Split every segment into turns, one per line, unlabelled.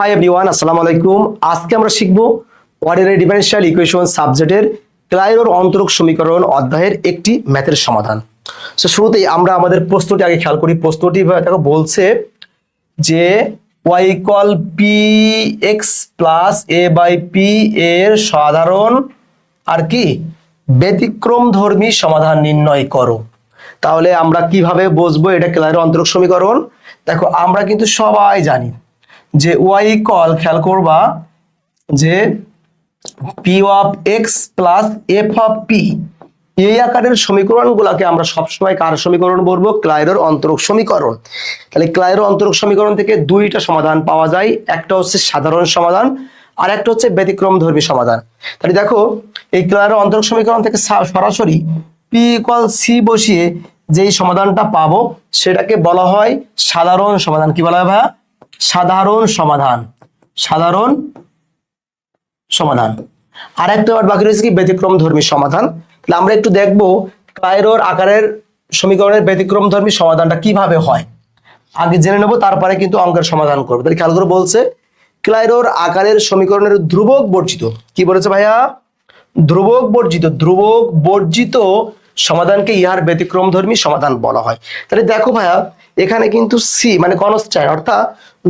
Hi everyone আসসালামু আলাইকুম আজকে আমরা শিখব অর্ডিনারি ডিফারেনশিয়াল ইকুয়েশন সাবজেক্টের ক্লাইরোর অন্তরক সমীকরণ অধ্যায়ের একটি ম্যাথের সমাধান। তো শুরুতেই আমরা আমাদের প্রশ্নটি আগে খেয়াল করি। প্রশ্নটি দেখো বলছে যে y equal p x plus a by p এর সাধারণ আর কি ব্যতিক্রম ধর্মী সমাধান নির্ণয় করো। তাহলে আমরা কীভাবে বুঝব এটা ক্লাইরো অন্তরক সমীকরণ? দেখো, আমরা কিন্তু সবাই জানি যে ওয়াই কল খেয়াল করবা যে p of x plus f of p এই আকারের সমীকরণগুলোকে আমরা সবসময় কার সমীকরণ বলব? ক্লাইরোর অন্তরক সমীকরণ। তাহলে ক্লাইরো অন্তরক সমীকরণ থেকে দুইটা সমাধান পাওয়া যায়। একটা হচ্ছে সাধারণ সমাধান, আর একটা হচ্ছে ব্যতিক্রম ধর্মী সমাধান। তাহলে দেখো, এই ক্লাইরো অন্তরক সমীকরণ থেকে সরাসরি পি ইকুয়াল সি বসিয়ে যেই সমাধানটা পাবো, সেটাকে বলা হয় সাধারণ সমাধান। কি বলা হয় ভাইয়া? সাধারণ সমাধান সাধারণ সমাধান। আর একটা ওয়ার্ড বাকি রয়েছে কি? ব্যতিক্রম ধর্মী সমাধান। তাহলে আমরা একটু দেখব ক্লাইরোর আকারের সমীকরণের ব্যতিক্রম ধর্মী সমাধানটা কীভাবে হয়। আগে জেনে নেব, তারপরে কিন্তু অঙ্কের সমাধান করব। তাহলে খেয়াল করে বলছে ক্লাইরোর আকারের সমীকরণের ধ্রুবক বর্জিত। কি বলেছে ভাইয়া? ধ্রুবক বর্জিত ধ্রুবক বর্জিত সমাধানকে ইহার ব্যতিক্রম ধর্মী সমাধান বলা হয়। তাহলে দেখো ভাইয়া, এখানে কিন্তু সি মানে কনস্ট্যান্ট অর্থাৎ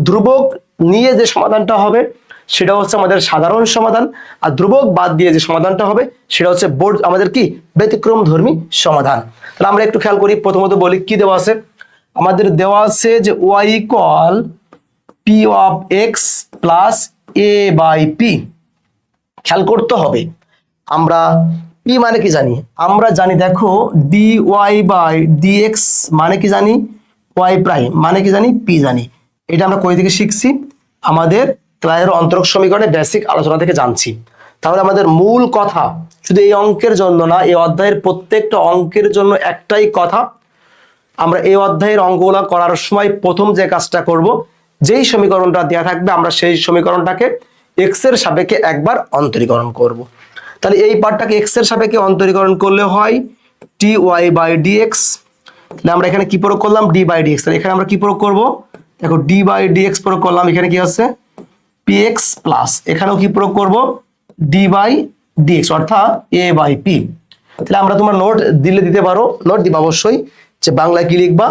ধ্রুবক নিয়ে যে সমাধানটা হবে, সেটা হচ্ছে আমাদের সাধারণ সমাধান, আর ধ্রুবক বাদ দিয়ে যে সমাধানটা হবে, সেটা হচ্ছে বোর্ড, আমাদের কি? ব্যতিক্রম ধর্মী সমাধান। তাহলে আমরা একটু খেয়াল করি, প্রথমত বলি কি দেওয়া আছে? আমাদের দেওয়া আছে যে y equal p of x plus a by p খেয়াল করতে হবে। আমরা পি মানে কি জানি? আমরা জানি দেখো d y by d x মানে কি জানি? ওয়াই প্রাইম মানে কি জানি? পি জানি। এটা আমরা কই থেকে শিখছি? আমাদের ক্লায়ের অন্তরক সমীকরণে বেসিক আলোচনা থেকে জানছি। তাহলে আমাদের মূল কথা, শুধু এই অঙ্কের জন্য না, এই অধ্যায়ের প্রত্যেকটা অঙ্কের জন্য একটাই কথা। আমরা এই অধ্যায়ের অঙ্কগুলো করার সময় প্রথম যে কাজটা করব, যেই সমীকরণটা দেওয়া থাকবে, আমরা সেই সমীকরণটাকে এক্সের সাপেক্ষে একবার অন্তরীকরণ করব। তাহলে এই পার্টটাকে এক্সের সাপেক্ষে অন্তরীকরণ করলে হয় d y by d x তাহলে আমরা এখানে কি প্রয়োগ করলাম? ডি বাই ডি এক্স তাহলে এখানে আমরা কি প্রয়োগ করব? দেখো ডি বাই ডি এক্স প্রয়োগ করলাম, এখানে কি আছে? পি এক্স প্লাস এখানেও কি প্রয়োগ করব? ডি বাই ডি এক্স অর্থাৎ এ বাই পি তাহলে আমরা তোমার নোট দিলে দিতে পারো। নোট দিবা অবশ্যই যে বাংলায় কি লিখবা?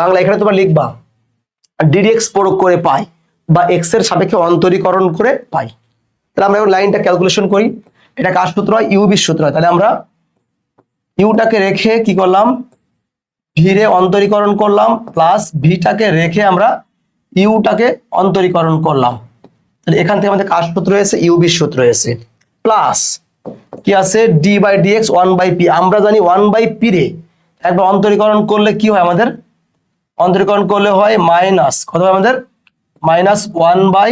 বাংলা এখানে তোমার লিখবা ডিডিএক্স প্রয়োগ করে পাই বা এক্সের সাপেক্ষে অন্তরীকরণ করে পাই। তাহলে আমরা লাইনটা ক্যালকুলেশন করি। এটা কার সূত্র হয়? ইউবির সূত্র হয়। তাহলে আমরা ইউটাকে রেখে কি করলাম? ভিরে অন্তরীকরণ করলাম প্লাস ভিটাকে রেখে আমরা ইউটাকে অন্তরীকরণ করলাম। তাহলে এখান থেকে আমাদের কার সূত্র রয়েছে ইউবির সূত্র রয়েছে প্লাস কি আছে? D by d x one by p আমরা জানি ওয়ান বাই পি রে একবার অন্তরীকরণ করলে কি হয় আমাদের? অন্তরীকরণ করলে হয় মাইনাস কত হয় আমাদের? Minus one by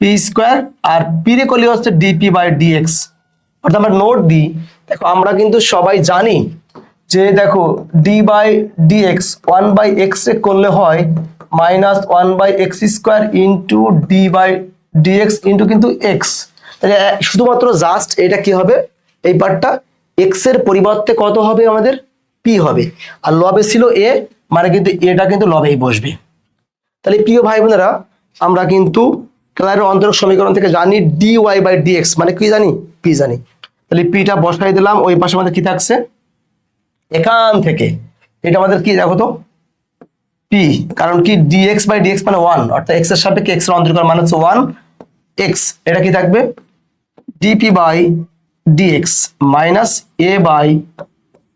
p square R P রে করলে হচ্ছে ডিপি বাই ডিএক্স অর্থাৎ আমরা নোট দিই, দেখো আমরা কিন্তু সবাই জানি যে দেখো d by d x one by x করলে হয় minus one by x square into d by d x into কিন্তু এক্স তাহলে শুধুমাত্র জাস্ট এটা কি হবে? এই পার্টটা এক্সের পরিবর্তে কত হবে আমাদের? পি হবে। আর লবে ছিল এ মানে কিন্তু এটা কিন্তু লবেই বসবে। তাহলে, প্রিয় ভাই বোনেরা, আমরা কিন্তু ক্লারের অন্তরক সমীকরণ থেকে জানি d y by d x মানে কি জানি? পি জানি। তাহলে পিটা বসাই দিলাম, ওই পাশে আমাদের কি থাকছে? এখান থেকে। এটা আমাদের কি, দেখো তো পি কারণ কি ডিএক্স বাই ডিএক্স মানে ওয়ান অর্থাৎ এক্সের সাপেক্ষে এক্সের অন্তরীকরণ মানে হচ্ছে ওয়ান এক্স এটা কি থাকবে? Dp by dx minus a by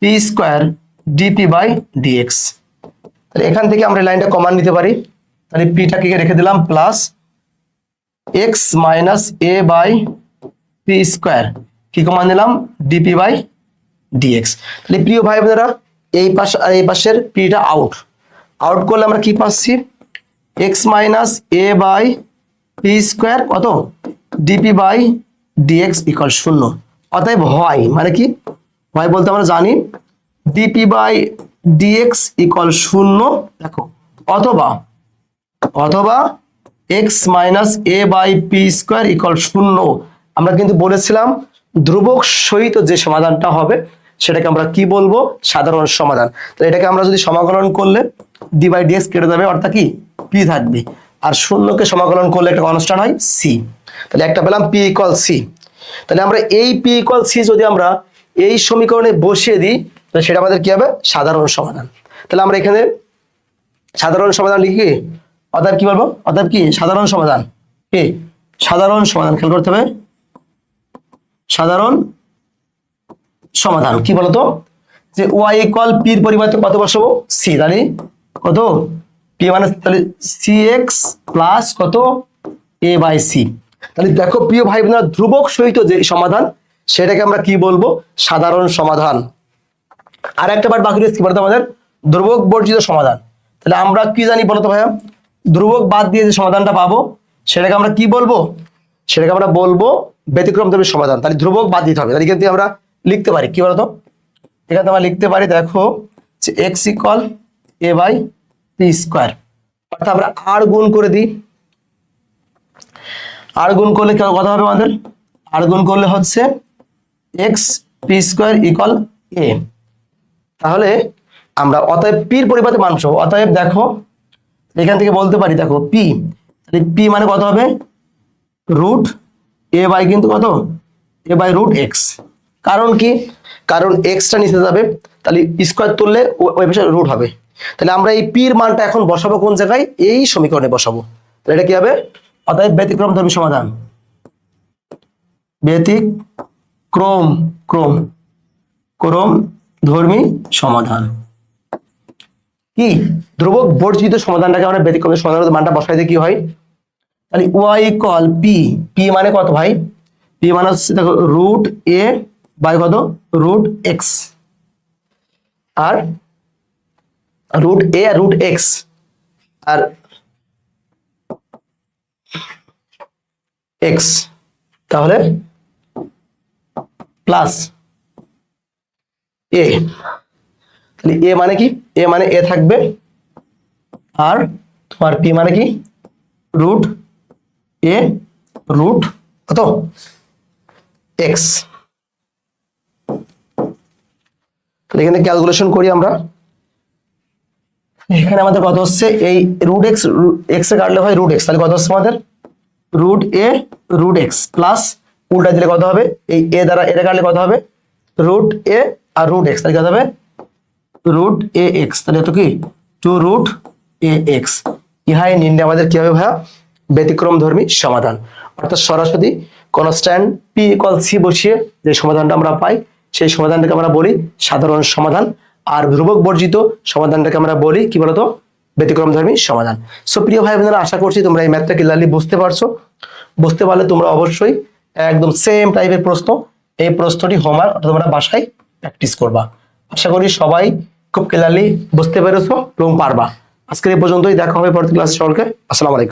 p square dp by dx তাহলে এখান থেকে আমরা লাইনটা কমান নিতে পারি। তাহলে পিটাকে রেখে দিলাম? Plus x minus a by p square কি কমান দিলাম ডিপি বাই ডিএক্স তাহলে প্রিয় ভাই বোনেরা এই পাশ আর এই পাশের পিটা আউট আউট করলে আমরা কি পাচ্ছি? X minus a by p square কত? ডিপি বাই ডিএক্স ইকাল শূন্য। অতএব হয় মানে কি? হয় বলতে আমরা জানি ডিপি বাই ডিএক্স ইকাল শূন্য, দেখো। অথবা অথবা x minus a by p square equal শূন্য। আমরা কিন্তু বলেছিলাম ধ্রুবক সহিত যে সমাধানটা হবে, সেটাকে আমরা কি বলব? সাধারণ সমাধান। তাহলে এটাকে আমরা যদি সমাকলন করলে ডি বাই ডিএক্স কেটে যাবে, অর্থাৎ কি? পি থাকবে। আর শূন্যকে সমাকলন করলে একটা কনস্ট্যান্ট হয় সি তাহলে একটা পেলাম পি ইকুয়াল সি তাহলে আমরা এই পি ইকুয়াল সি যদি আমরা এই সমীকরণে বসিয়ে দিই, তাহলে সেটা আমাদের কি হবে? সাধারণ সমাধান। তাহলে আমরা এখানে সাধারণ সমাধান লিখি অর্থাৎ কি বলব? অর্থাৎ কি? সাধারণ সমাধান। কি? সাধারণ সমাধান। খেয়াল করতে হবে। সাধারণ সমাধান। কি বলতো? যে ওয়াই ইকুয়াল পির পরিবর্তে কত বসাবো? সি তাহলে কত? পি মানে তাহলে সি এক্স প্লাস কত? এ বাই সি তাহলে দেখো প্রিয় ভাই বোনেরা, ধ্রুবক সহিত যে সমাধান, সেটাকে আমরা কি বলব? সাধারণ সমাধান। আর একটা বার বাকি রয়েছে, কি বলতো আমাদের? ধ্রুবক বর্জিত সমাধান। তাহলে আমরা কি জানি বলতো ভাইয়া? ধ্রুবক বাদ দিয়ে যে সমাধানটা পাবো, সেটাকে আমরা কি বলব? সেটাকে আমরা বলব ব্যতিক্রম ধর্মী সমাধান। তাহলে ধ্রুবক বাদ দিতে হবে। তাহলে আমরা লিখতে পারি। কি বলতো? এখানে আমরা লিখতে পারি, দেখো, যে x equal a by p square অর্থাৎ আমরা আর গুণ করে দিই। আর গুণ করলে কথা হবে? আমাদের? আর গুণ করলে হচ্ছে x p square equal a তাহলে আমরা অতএব পির পরিবর্তে মান বসাবো অতএব দেখো, এখান থেকে বলতে পারি, দেখো পি তাহলে পি মানে কত হবে? রুট এ বাই কিন্তু কত? এ বাই রুট এক্স কারণ কি? কারণ এক্সটা নিচে যাবে, তাহলে স্কোয়ার তুললে ওই পাশে রুট হবে। তাহলে আমরা এই পির মানটা এখন বসাবো কোন জায়গায়? এই সমীকরণে বসাবো। তাহলে এটা কি হবে? অতএব ব্যতিক্রম ধর্মী সমাধান। ব্যতিক্রম, ক্রম ক্রম ধর্মী সমাধান। কি? ধ্রুবক বর্জিত সমাধানটাকে আমরা ব্যতিক্রমের সমাধানের মানটা বসাই দিয়ে কি হয়? তাহলে ওয়াই কল পি পি মানে কত ভাই? পি মানে হচ্ছে, দেখো রুট এ বাই কত? রুট এক্স আর রুট এ আর রুট এক্স আর এক্স তাহলে প্লাস এ তাহলে এ মানে কি? এ মানে এ থাকবে। আর তোমার পি মানে কি? রুট এ রুট কত এক্স এখানে ক্যালকুলেশন করি আমরা। এখানে আমাদের কত হচ্ছে? এই রুট এক্স এক্স এ কাটলে হয় রুট এক্স তাহলে কত হচ্ছে আমাদের? Root a root x plus উল্টা দিলে কত হবে? এই এ দ্বারা এটা কাটলে কত হবে? রুট এ আর রুট এক্স তাহলে কত হবে? রুট এ এক্স তাহলে এত কি? টু রুট এ এক্স ইহাই নির্ণয় আমাদের কি হবে ভাইয়া? ব্যতিক্রম ধর্মী সমাধান। অর্থাৎ সরাসরি কনস্ট্যান্ট পি ইকুয়াল সি বসিয়ে যে সমাধানটা আমরা পাই, সেই সমাধানটাকে আমরা বলি সাধারণ সমাধান। আর ধ্রুবক বর্জিত সমাধানটাকে আমরা বলি কি বলতো? ব্যতিক্রম ধর্মী সমাধান। সো প্রিয় ভাই বোনেরা, আশা করছি তোমরা এই ম্যাথটা ক্লিয়ারলি বুঝতে পারছ। বুঝতে পারলে তোমরা অবশ্যই একদম সেম টাইপের প্রশ্ন, এই প্রশ্নটি হোমওয়ার্ক তোমরা বাসায় প্র্যাকটিস করবা। আশা করি সবাই খুব ক্লিয়ারলি বুঝতে পেরেছ এবং পারবা। আজকের এই পর্যন্তই, দেখা হবে পরবর্তী ক্লাস সকলকে। আসসালামু আলাইকুম।